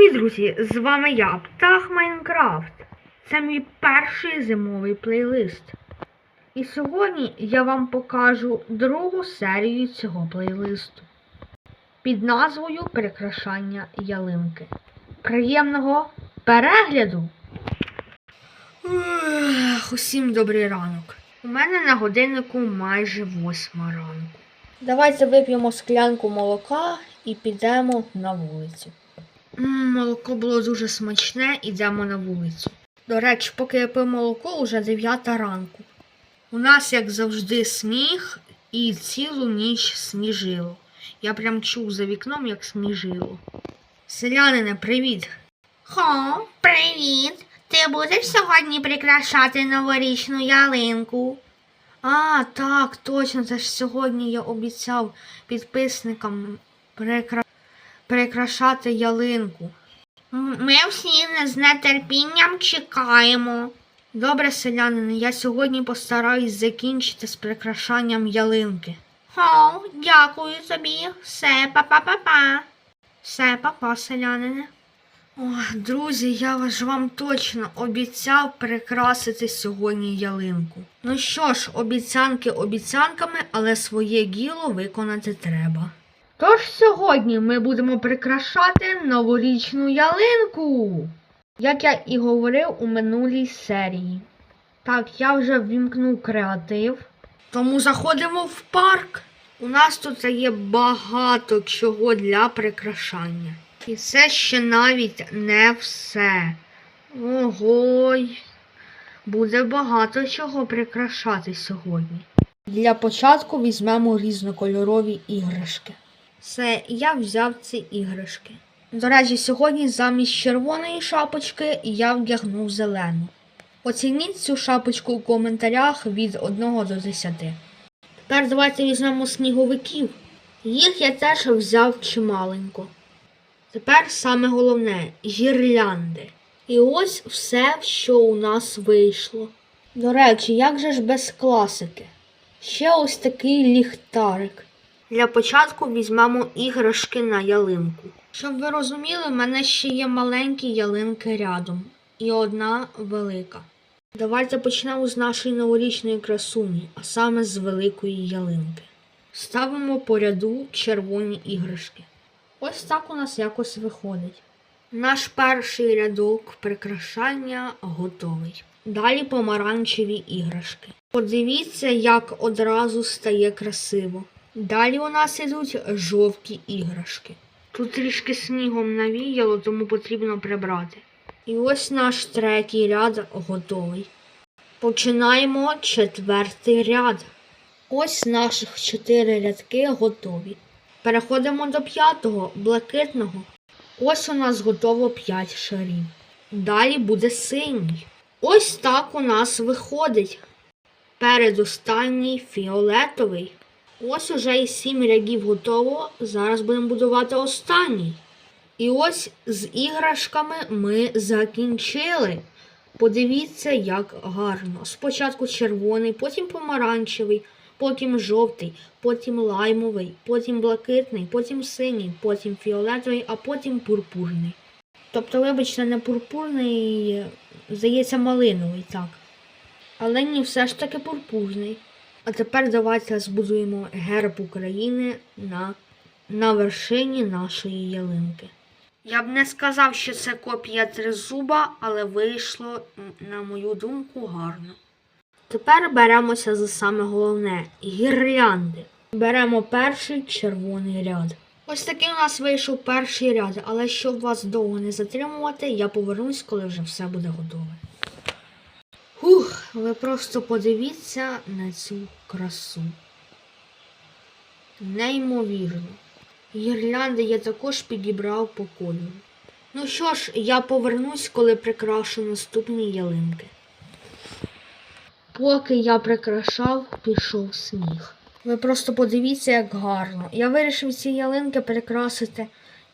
Привіт, друзі! З вами я, Птах Майнкрафт. Це мій перший зимовий плейлист. І сьогодні я вам покажу другу серію цього плейлисту під назвою Прикрашання ялинки. Приємного перегляду! Ух, Усім добрий ранок. У мене на годиннику майже восьма ранку. Давайте вип'ємо склянку молока і підемо на вулицю. Молоко було дуже смачне, ідемо на вулицю. До речі, поки я пив молоко, уже 9 ранку. У нас, як завжди, сніг і цілу ніч сніжило. Я прям чув за вікном, як сніжило. Селянине, привіт. Хо, привіт. Ти будеш сьогодні прикрашати новорічну ялинку? А, так, точно, це ж сьогодні я обіцяв підписникам прикра... прикрашати ялинку. Ми всі з нетерпінням чекаємо. Добре, селянини, я сьогодні постараюсь закінчити з прикрашанням ялинки. О, дякую тобі. Все, па-па-па-па. Все, па-па, селянине. Ох, друзі, я ж вам точно обіцяв прикрасити сьогодні ялинку. Ну що ж, обіцянки обіцянками, але своє діло виконати треба. Тож сьогодні ми будемо прикрашати новорічну ялинку, як я і говорив у минулій серії. Так, я вже ввімкнув креатив, тому заходимо в парк. У нас тут є багато чого для прикрашання. І це ще навіть не все. Ого, буде багато чого прикрашати сьогодні. Для початку візьмемо різнокольорові іграшки. Все, я взяв ці іграшки. До речі, сьогодні замість червоної шапочки я вдягнув зелену. Оцініть цю шапочку у коментарях від 1 до 10. Тепер давайте візьмемо сніговиків. Їх я теж взяв чималенько. Тепер саме головне гірлянди. І ось все, що у нас вийшло. До речі, як же ж без класики? Ще ось такий ліхтарик. Для початку візьмемо іграшки на ялинку. Щоб ви розуміли, в мене ще є маленькі ялинки рядом і одна велика. Давайте почнемо з нашої новорічної красуні, а саме з великої ялинки. Ставимо по ряду червоні іграшки. Ось так у нас якось виходить. Наш перший рядок прикрашання готовий. Далі помаранчеві іграшки. Подивіться, як одразу стає красиво. Далі у нас ідуть жовті іграшки. Тут трішки снігом навіяло, тому потрібно прибрати. І ось наш третій ряд готовий. Починаємо четвертий ряд. Ось наших чотири рядки готові. Переходимо до п'ятого, блакитного. Ось у нас готово 5 шарів. Далі буде синій. Ось так у нас виходить. Передостанній фіолетовий. Ось уже і 7 рядів готово. Зараз будемо будувати останній. І ось з іграшками ми закінчили. Подивіться, як гарно. Спочатку червоний, потім помаранчевий, потім жовтий, потім лаймовий, потім блакитний, потім синій, потім фіолетовий, а потім пурпурний. Тобто, вибачте, не пурпурний, здається, малиновий, так. Але ні, все ж таки пурпурний. А тепер давайте збудуємо герб України на, на вершині нашої ялинки. Я б не сказав, що це копія тризуба, але вийшло, на мою думку, гарно. Тепер беремося за саме головне гірлянди. Беремо перший червоний ряд. Ось такий у нас вийшов перший ряд, але щоб вас довго не затримувати, я повернусь, коли вже все буде готове. Ви просто подивіться на цю красу. Неймовірно. Гірлянди я також підібрав по кольору. Ну що ж, я повернусь, коли прикрашу наступні ялинки. Поки я прикрашав, пішов сніг. Ви просто подивіться, як гарно. Я вирішив ці ялинки прикрасити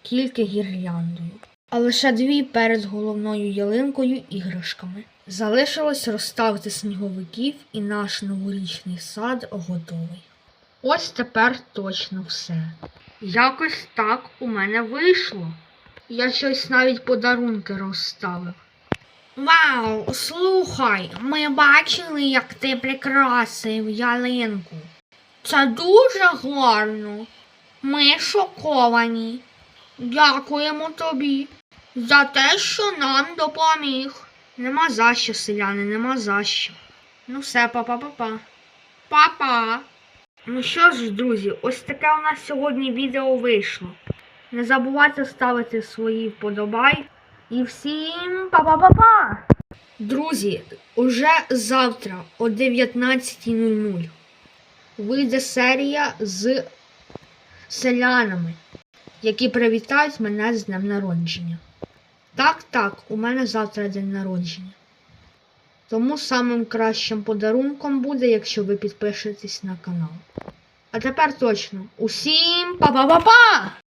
тільки гірляндою. А лише дві перед головною ялинкою іграшками. Залишилось розставити сніговиків і наш новорічний сад готовий. Ось тепер точно все. Якось так у мене вийшло. Я щось навіть подарунки розставив. Вау, слухай, ми бачили, як ти прикрасив ялинку. Це дуже гарно. Ми шоковані. Дякуємо тобі за те, що нам допоміг. Нема за що, селяни, нема за що. Ну все, па-па-па-па. Па-па. Ну що ж, друзі, ось таке у нас сьогодні відео вийшло. Не забувайте ставити свої вподобайки. І всім па-па-па-па! Друзі, уже завтра о 19.00 вийде серія з селянами, які привітають мене з днем народження. Так, так, у мене завтра день народження. Тому самим кращим подарунком буде, якщо ви підпишетесь на канал. А тепер точно. Усім па-па-па-па!